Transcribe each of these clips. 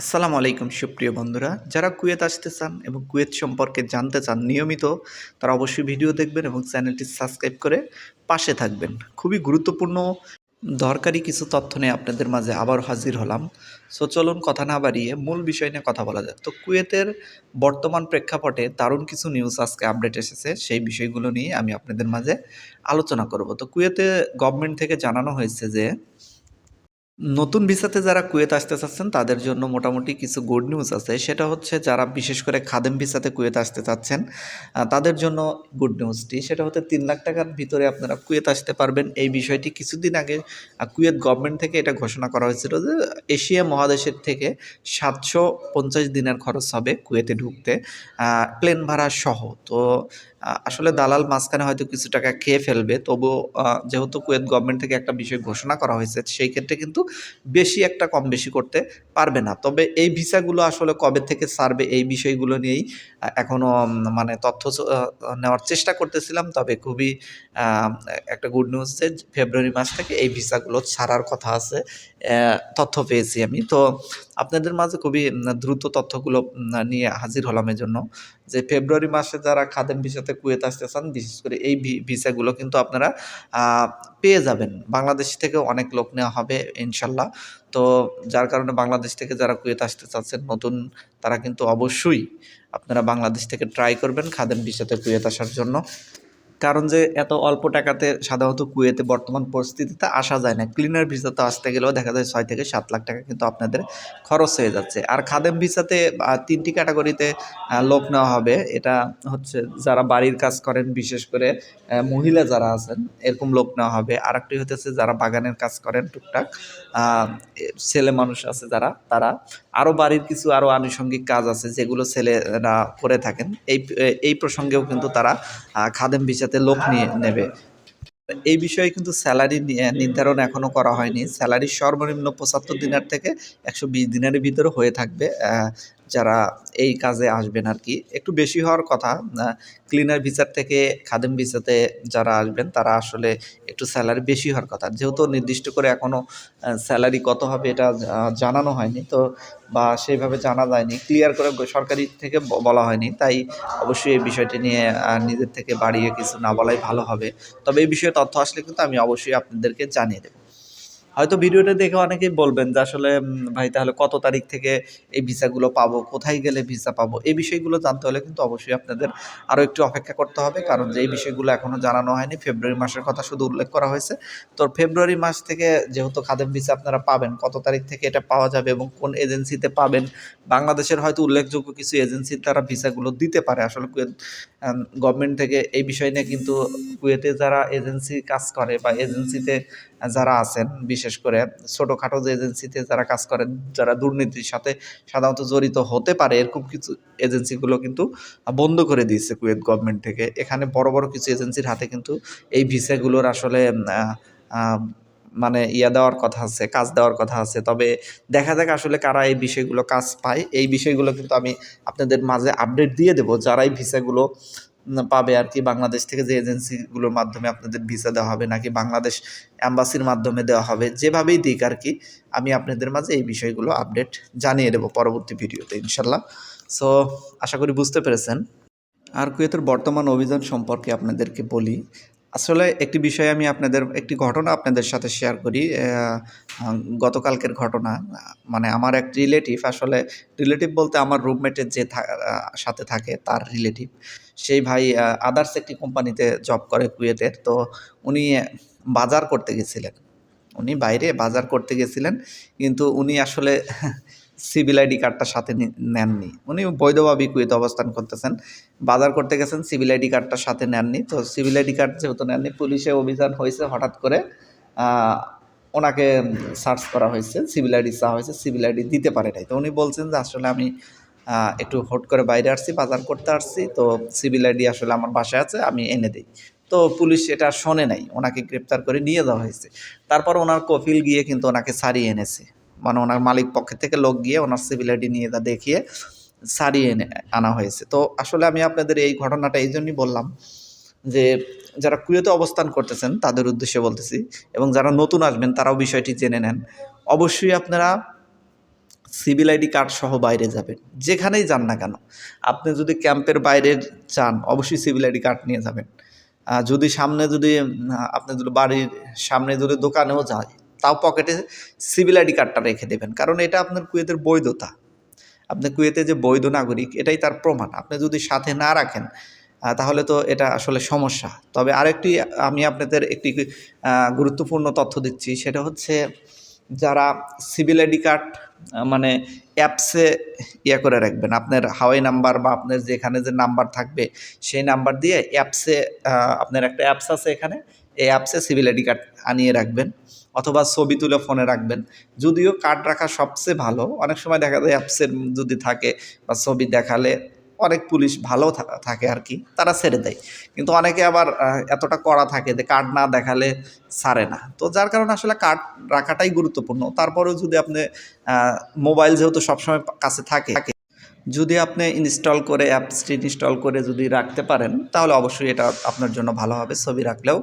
আসসালামু আলাইকুম, সুপ্রিয় বন্ধুরা। যারা কুয়েত আসতে চান এবং কুয়েত সম্পর্কে জানতে চান নিয়মিত, তারা অবশ্যই ভিডিও দেখবেন এবং চ্যানেলটি সাবস্ক্রাইব করে পাশে থাকবেন। খুবই গুরুত্বপূর্ণ, দরকারি কিছু তথ্য নিয়ে আপনাদের মাঝে আবার হাজির হলাম। সো চলুন কথা না বাড়িয়ে মূল বিষয় নিয়ে কথা বলা যাক। তো কুয়েতের বর্তমান প্রেক্ষাপটে দারুণ কিছু নিউজ আজকে আপডেট এসেছে। সেই বিষয়গুলো নিয়ে আমি আপনাদের মাঝে আলোচনা করব। তো কুয়েতে গভর্নমেন্ট থেকে জানানো হয়েছে যে নতুন ভিসাতে যারা কুয়েত আসতে চাচ্ছেন, তাদের জন্য মোটামুটি কিছু গুড নিউজ আছে। সেটা হচ্ছে যারা বিশেষ করে খাদেম ভিসাতে কুয়েত আসতে চাচ্ছেন তাদের জন্য গুড নিউজটি সেটা হচ্ছে তিন লাখ টাকার ভিতরে আপনারা কুয়েত আসতে পারবেন। এই বিষয়টি কিছুদিন আগে কুয়েত গভর্নমেন্ট থেকে এটা ঘোষণা করা হয়েছিল যে এশিয়া মহাদেশের থেকে সাতশো পঞ্চাশ দিনের খরচ হবে কুয়েতে ঢুকতে প্লেন ভাড়া সহ। তো আসলে দালাল মাঝখানে হয়তো কিছু টাকা খেয়ে ফেলবে। তবুও যেহেতু কুয়েত গভর্নমেন্ট থেকে একটা বিষয় ঘোষণা করা হয়েছে, সেই ক্ষেত্রে কিন্তু বেশি একটা কম বেশি করতে পারবে না। তবে এই ভিসাগুলো আসলে কবে থেকে সারবে এই বিষয়গুলো নিয়েই এখনও মানে তথ্য নেওয়ার চেষ্টা করতেছিলাম। তবে খুবই একটা গুড নিউজ যে ফেব্রুয়ারি মাস থেকে এই ভিসাগুলো ছাড়ার কথা আছে তথ্য পেয়েছি আমি। তো আপনাদের মাঝে খুবই দ্রুত তথ্যগুলো নিয়ে হাজির হলাম জন্য যে ফেব্রুয়ারি মাসে যারা খাদেম ভিসাতে কুয়েত আসতে চান, বিশেষ করে এই ভিসাগুলো কিন্তু আপনারা পেয়ে যাবেন। বাংলাদেশ থেকে অনেক লোক নেওয়া হবে, ইনশাল্লাহ। তো যার কারণে বাংলাদেশ থেকে যারা কুয়েত আসতে চাচ্ছেন, নতুন, তারা কিন্তু অবশ্যই আপনারা বাংলাদেশ থেকে ট্রাই করবেন খাদেম ভিসাতে কুয়েত আসার জন্য। কারণ যে এত অল্প টাকাতে সাধারণত কুয়েতে বর্তমান পরিস্থিতিতে আসা যায় না। ক্লিনার ভিসাতে আসতে গেলেও দেখা যায় ছয় থেকে সাত লাখ টাকা কিন্তু আপনাদের খরচ হয়ে যাচ্ছে। আর খাদেম ভিসাতে তিনটি ক্যাটাগরিতে লোক নেওয়া হবে। এটা হচ্ছে যারা বাড়ির কাজ করেন, বিশেষ করে মহিলা যারা আছেন, এরকম লোক নেওয়া হবে। আর একটি হতেছে যারা বাগানের কাজ করেন, টুকটাক ছেলে মানুষ আছে যারা, তারা আরও বাড়ির কিছু আরও আনুষঙ্গিক কাজ আছে যেগুলো ছেলেরা করে থাকেন। এই এই প্রসঙ্গেও কিন্তু তারা খাদেম খাদেম ভিসাতে লোক নিয়ে নেবে। এই বিষয়ে কিন্তু স্যালারি নির্ধারণ এখনও করা হয়নি। স্যালারি সর্বনিম্ন পঁচাত্তর দিনের থেকে একশো বিশ দিনের ভিতরে হয়ে থাকবে যারা এই কাজে আসবেন আর কি একটু বেশি হওয়ার কথা ক্লিনার ভিসার থেকে খাদেম ভিসাতে যারা আসবেন, তারা আসলে একটু স্যালারি বেশি হওয়ার কথা। যেহেতু নির্দিষ্ট করে এখনও স্যালারি কত হবে এটা জানানো হয়নি, তো বা সেইভাবে জানা যায়নি। ক্লিয়ার করে সরকারি থেকে বলা হয়নি, তাই অবশ্যই এই বিষয়টি নিয়ে নিজের থেকে বাড়িয়ে কিছু না বলাই ভালো হবে। তবে এই বিষয়ে তথ্য আসলে কিন্তু আমি অবশ্যই আপনাদেরকে জানিয়ে দেবো। হয়তো ভিডিওটা দেখে অনেকেই বলবেন যে আসলে ভাই তাহলে কত তারিখ থেকে এই ভিসাগুলো পাবো? কোথায় গেলে ভিসা পাবো? এই বিষয়গুলো জানতে হলে কিন্তু অবশ্যই আপনাদের আরও একটু অপেক্ষা করতে হবে। কারণ যে এই বিষয়গুলো এখনও জানানো হয়নি, ফেব্রুয়ারি মাসের কথা শুধু উল্লেখ করা হয়েছে। তো ফেব্রুয়ারি মাস থেকে যেহেতু খাদেম ভিসা আপনারা পাবেন, কত তারিখ থেকে এটা পাওয়া যাবে এবং কোন এজেন্সিতে পাবেন? বাংলাদেশের হয়তো উল্লেখযোগ্য কিছু এজেন্সির দ্বারা ভিসাগুলো দিতে পারে। আসলে কুয়েত গভর্নমেন্ট থেকে এই বিষয় নিয়ে কিন্তু কুয়েতে যারা এজেন্সি কাজ করে বা এজেন্সিতে যারা আছেন, বিশেষ করে ছোটোখাটো যে এজেন্সিতে যারা কাজ করেন, যারা দুর্নীতির সাথে সাধারণত জড়িত হতে পারে, এরকম কিছু এজেন্সিগুলো কিন্তু বন্ধ করে দিয়েছে কুয়েত গভর্নমেন্ট থেকে। এখানে বড় বড় কিছু এজেন্সির হাতে কিন্তু এই ভিসাগুলোর আসলে মানে ইয়া দেওয়ার কথা আছে, কাজ দেওয়ার কথা আছে। তবে দেখা যাক আসলে কারা এই বিষয়গুলো কাজ পায়। এই বিষয়গুলো কিন্তু আমি আপনাদের মাঝে আপডেট দিয়ে দেবো। যারা এই ভিসাগুলো পাবে আর কি? বাংলাদেশ থেকে যে এজেন্সিগুলোর মাধ্যমে আপনাদের ভিসা দেওয়া হবে নাকি বাংলাদেশ অ্যাম্বাসির মাধ্যমে দেওয়া হবে, যেভাবেই দিক আর কি, আমি আপনাদের মাঝে এই বিষয়গুলো আপডেট জানিয়ে দেবো পরবর্তী ভিডিওতে, ইনশাল্লাহ। সো আশা করি বুঝতে পেরেছেন। আর কুয়েতের বর্তমান অভিযান সম্পর্কে আপনাদেরকে বলি আসলে একটি বিষয় আমি আপনাদের, একটি ঘটনা আপনাদের সাথে শেয়ার করি গতকালকের ঘটনা মানে আমার এক রিলেটিভ আসলে রিলেটিভ বলতে আমার রুমমেটের যে সাথে থাকে, তার রিলেটিভ সেই ভাই আদার্স একটি কোম্পানিতে জব করে কুয়েতের, তো উনি বাজার করতে গেছিলেন। উনি বাইরে বাজার করতে গেছিলেন, কিন্তু উনি আসলে সিভিল আইডি কার্ডটা সাথে নেননি। উনি বৈধভাবেই কুয়েতে অবস্থান করতেছেন। বাজার করতে গেছেন, সিভিল আইডি কার্ডটা সাথে নেননি। তো সিভিল আইডি কার্ড যেহেতু নেননি, পুলিশে অভিযান হয়েছে, হঠাৎ করে ওনাকে সার্চ করা হয়েছে, সিভিল আইডি চাওয়া হয়েছে, সিভিল আইডি দিতে পারে নাই। তো উনি বলছেন যে, আসলে আমি একটু হট করে বাইরে আসছি, বাজার করতে আসছি, তো সিভিল আইডি আসলে আমার বাসায় আছে, আমি এনে দিই। তো পুলিশ এটা শোনে নাই, ওনাকে গ্রেপ্তার করে নিয়ে যাওয়া হয়েছে। তারপর ওনার কফিল গিয়ে কিন্তু ওনাকে সারিয়ে এনেছে। মানে ওনার মালিক পক্ষের থেকে লোক গিয়ে ওনার সিভিল আইডি নিয়ে তা দেখিয়ে সারিয়ে এনে আনা হয়েছে। তো আসলে আমি আপনাদের এই ঘটনাটা এই জন্যই বললাম যে যারা কুয়েতে অবস্থান করতেছেন তাদের উদ্দেশ্যে বলতেছি এবং যারা নতুন আসবেন তারাও বিষয়টি জেনে নেন। অবশ্যই আপনারা সিভিল আইডি কার্ড সহ বাইরে যাবেন, যেখানেই যান না কেন। আপনি যদি ক্যাম্পের বাইরে যান, অবশ্যই সিভিল আইডি কার্ড নিয়ে যাবেন। যদি সামনে যদি আপনি যদি বাড়ির সামনে যদি দোকানেও যায় তাও পকেটে সিভিল আইডি কার্ডটা রেখে দেবেন। কারণ এটা আপনার কুয়েতের বৈধতা। আপনি কুয়েতে যে বৈধ নাগরিক, এটাই তার প্রমাণ। আপনি যদি সাথে না রাখেন তাহলে তো এটা আসলে সমস্যা। তবে আরেকটি, আমি আপনাদের একটি গুরুত্বপূর্ণ তথ্য দিচ্ছি। সেটা হচ্ছে যারা সিভিল আইডি কার্ড মানে অ্যাপসে ইয়ে করে রাখবেন, আপনার হাওয়াই নাম্বার বা আপনার যেখানে যে নাম্বার থাকবে, সেই নাম্বার দিয়ে অ্যাপসে আপনার একটা অ্যাপস আছে এখানে। এই অ্যাপসে সিভিল আইডি কার্ড আনিয়ে রাখবেন অথবা ছবি তুলে ফোনে রাখবেন। যদিও কার্ড রাখা সবচেয়ে ভালো, অনেক সময় দেখা যায় অ্যাপসের যদি থাকে বা ছবি দেখালে অনেক পুলিশ ভালো থাকে আর কি তারা ছেড়ে দেয়। কিন্তু অনেকে আবার এতটা করা থাকে যে কার্ড না দেখালে ছাড়ে না। তো যার কারণে আসলে কার্ড রাখাটাই গুরুত্বপূর্ণ। তারপরেও যদি আপনি মোবাইল যেহেতু সবসময় কাছে থাকে, যদি আপনি ইনস্টল করে অ্যাপসটি ইনস্টল করে যদি রাখতে পারেন, তাহলে অবশ্যই এটা আপনার জন্য ভালো হবে। ছবি রাখলেও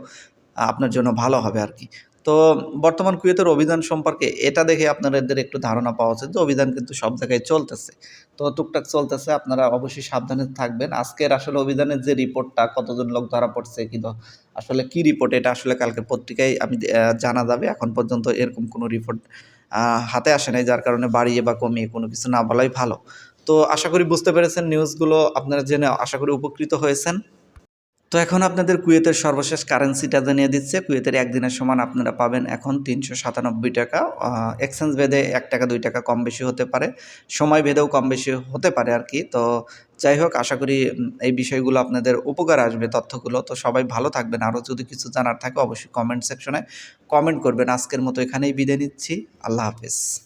আপনার জন্য ভালো হবে আর কি। তো বর্তমান কুয়েতের অভিযান সম্পর্কে এটা দেখে আপনাদের একটু ধারণা পাওয়া উচিত যে অভিযান কিন্তু সব জায়গায় চলতেছে। তো টুকটাক চলতেছে, আপনারা অবশ্যই সাবধানে থাকবেন। আজকের আসলে অভিযানের যে রিপোর্টটা, কতজন লোক ধরা পড়ছে কিন্তু আসলে কি রিপোর্ট, এটা আসলে কালকে পত্রিকায় আমি জানা যাবে। এখন পর্যন্ত এরকম কোনো রিপোর্ট হাতে আসে নাই, যার কারণে বাড়িয়ে বা কমিয়ে কোনো কিছু না বলাই ভালো। তো আশা করি বুঝতে পেরেছেন নিউজগুলো। আপনারা জেনে আশা করি উপকৃত হয়েছেন। তো এখন আপনাদের কুয়েতের সর্বশেষ কারেন্সিটা জানিয়ে দিচ্ছে। কুয়েতের একদিনের সমান আপনারা পাবেন এখন তিনশো সাতানব্বই টাকা। এক্সচেঞ্জ ভেদে এক টাকা, দুই টাকা কম বেশি হতে পারে। সময় ভেদেও কম বেশি হতে পারে আর কি। তো যাই হোক, আশা করি এই বিষয়গুলো আপনাদের উপকার আসবে তথ্যগুলো। তো সবাই ভালো থাকবেন। আরও যদি কিছু জানার থাকে, অবশ্যই কমেন্ট সেকশনে কমেন্ট করবেন। আজকের মতো এখানেই বিদায় নিচ্ছি। আল্লাহ হাফেজ।